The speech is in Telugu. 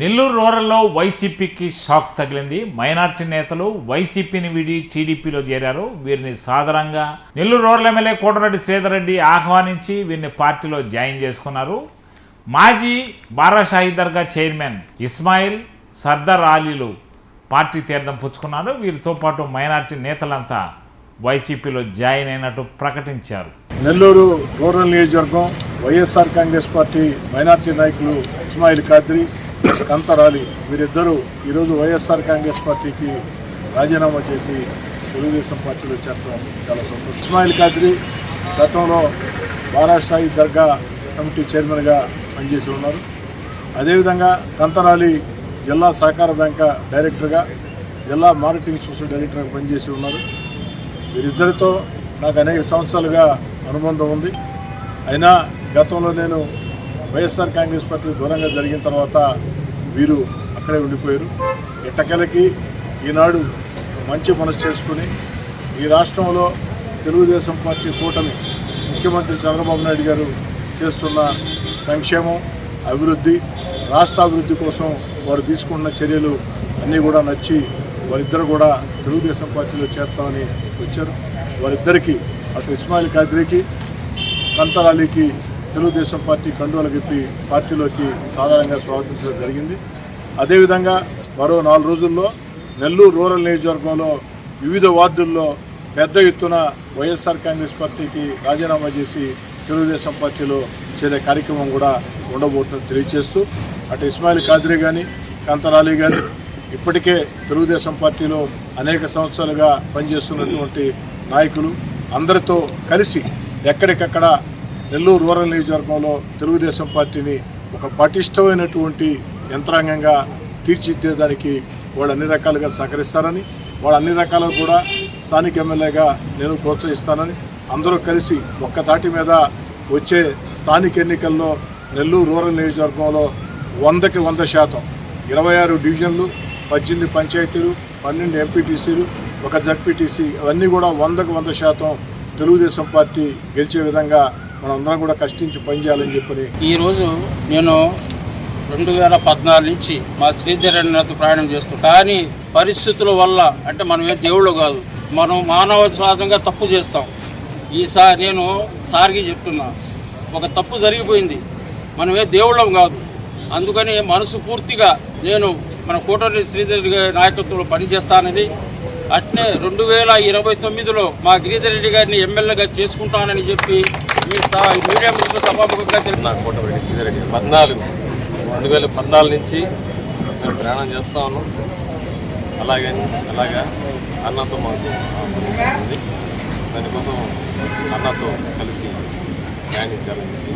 నెల్లూరు రూరల్లో వైసీపీకి షాక్ తగిలింది. మైనార్టీ నేతలు వైసీపీని వీడి టీడీపీలో చేరారు. వీరిని సాధారణంగా నెల్లూరు రూరల్ ఎమ్మెల్యే కోటరెడ్డి శ్రీధర్ ఆహ్వానించి వీరిని పార్టీలో జాయిన్ చేసుకున్నారు. మాజీ బారాషాహి దర్గా చైర్మన్ ఇస్మాయిల్ సర్దార్ ఆలీలు పార్టీ తీర్థం పుచ్చుకున్నారు. వీరితో పాటు మైనార్టీ నేతలంతా వైసీపీలో జాయిన్ అయినట్టు ప్రకటించారు. నెల్లూరు రూరల్ నియోజకవర్గం వైఎస్ఆర్ కాంగ్రెస్ పార్టీ మైనార్టీ నాయకులు ఇస్మాయిల్ ఖాద్రి కంతరాలి. వీరిద్దరూ ఈరోజు వైఎస్ఆర్ కాంగ్రెస్ పార్టీకి రాజీనామా చేసి తెలుగుదేశం పార్టీలో చేరడం చాలా సంతోషం. ఇస్మాయిల్ ఖాద్రి గతంలో బారాషాయి దర్గా కమిటీ చైర్మన్గా పనిచేసి ఉన్నారు. అదేవిధంగా కంతరాలి జిల్లా సహకార బ్యాంక్ డైరెక్టర్గా జిల్లా మార్కెటింగ్ సోషల్ డైరెక్టర్గా పనిచేసి ఉన్నారు. వీరిద్దరితో నాకు అనేక సంవత్సరాలుగా అనుబంధం ఉంది. అయినా గతంలో నేను వైఎస్ఆర్ కాంగ్రెస్ పార్టీ దూరంగా జరిగిన తర్వాత వీరు అక్కడే ఉండిపోయారు. ఎట్టకెలకి ఈనాడు మంచి మనసు చేసుకుని ఈ రాష్ట్రంలో తెలుగుదేశం పార్టీ కూటమి ముఖ్యమంత్రి చంద్రబాబు నాయుడు గారు చేస్తున్న సంక్షేమం అభివృద్ధి రాష్ట్ర అభివృద్ధి కోసం వారు తీసుకున్న చర్యలు అన్నీ కూడా నచ్చి వారిద్దరు కూడా తెలుగుదేశం పార్టీలో చేరుతామని వచ్చారు. వారిద్దరికీ అటు ఇస్మాయిల్ ఖాద్రీకి కంతరాలీకి తెలుగుదేశం పార్టీ కండువలు చెప్పి పార్టీలోకి సాధారణంగా స్వాగతించడం జరిగింది. అదేవిధంగా మరో నాలుగు రోజుల్లో నెల్లూరు రూరల్ నియోజకవర్గంలో వివిధ వార్డుల్లో పెద్ద ఎత్తున వైఎస్ఆర్ కాంగ్రెస్ పార్టీకి రాజీనామా చేసి తెలుగుదేశం పార్టీలో చేరే కార్యక్రమం కూడా ఉండబోతుందని తెలియజేస్తూ అటు ఇస్మాయిల్ ఖాద్రీ కానీ కాంతరాలి కానీ ఇప్పటికే తెలుగుదేశం పార్టీలో అనేక సంవత్సరాలుగా పనిచేస్తున్నటువంటి నాయకులు అందరితో కలిసి ఎక్కడికక్కడ నెల్లూరు రూరల్ నియోజకవర్గంలో తెలుగుదేశం పార్టీని ఒక పటిష్టమైనటువంటి యంత్రాంగంగా తీర్చిదిద్దేదానికి వాళ్ళు అన్ని రకాలుగా సహకరిస్తారని వాళ్ళు అన్ని రకాలుగా కూడా స్థానిక ఎమ్మెల్యేగా నేను ప్రోత్సహిస్తానని అందరూ కలిసి ఒక్క తాటి మీద వచ్చే స్థానిక ఎన్నికల్లో నెల్లూరు రూరల్ నియోజకవర్గంలో వందకి వంద శాతం ఇరవై ఆరు డివిజన్లు పద్దెనిమిది పంచాయతీలు పన్నెండు ఎంపీటీసీలు ఒక జడ్పీటీసీ అవన్నీ కూడా వందకు వంద శాతం తెలుగుదేశం పార్టీ గెలిచే విధంగా మనందరం కూడా కష్టించి పనిచేయాలని చెప్పని ఈరోజు నేను రెండు వేల పద్నాలుగు నుంచి మా శ్రీధర్ ప్రయాణం చేస్తాం కానీ పరిస్థితుల వల్ల అంటే మనం ఏ దేవుళ్ళు కాదు మనం మానవ సాధంగా తప్పు చేస్తాం. ఈసారి నేను సార్కి చెప్తున్నా ఒక తప్పు జరిగిపోయింది మనం ఏ దేవుళ్ళం కాదు. అందుకని మనసు పూర్తిగా నేను మన కూటమి శ్రీధర్ గారి నాయకత్వంలో పనిచేస్తానని అట్నే రెండు వేల ఇరవై తొమ్మిదిలో మా గిరిధర్ రెడ్డి గారిని ఎమ్మెల్యేగా చేసుకుంటానని చెప్పి మీ మీడియా ముందు సభాముఖంగా సీతారెడ్డి పద్నాలుగు రెండు వేల పద్నాలుగు నుంచి మేము ప్రయాణం చేస్తా ఉన్నాం. అలాగే అలాగా అన్నతో మాకు ఉంది. దానికోసం అన్నతో కలిసి ప్రయాణించాలని చెప్పి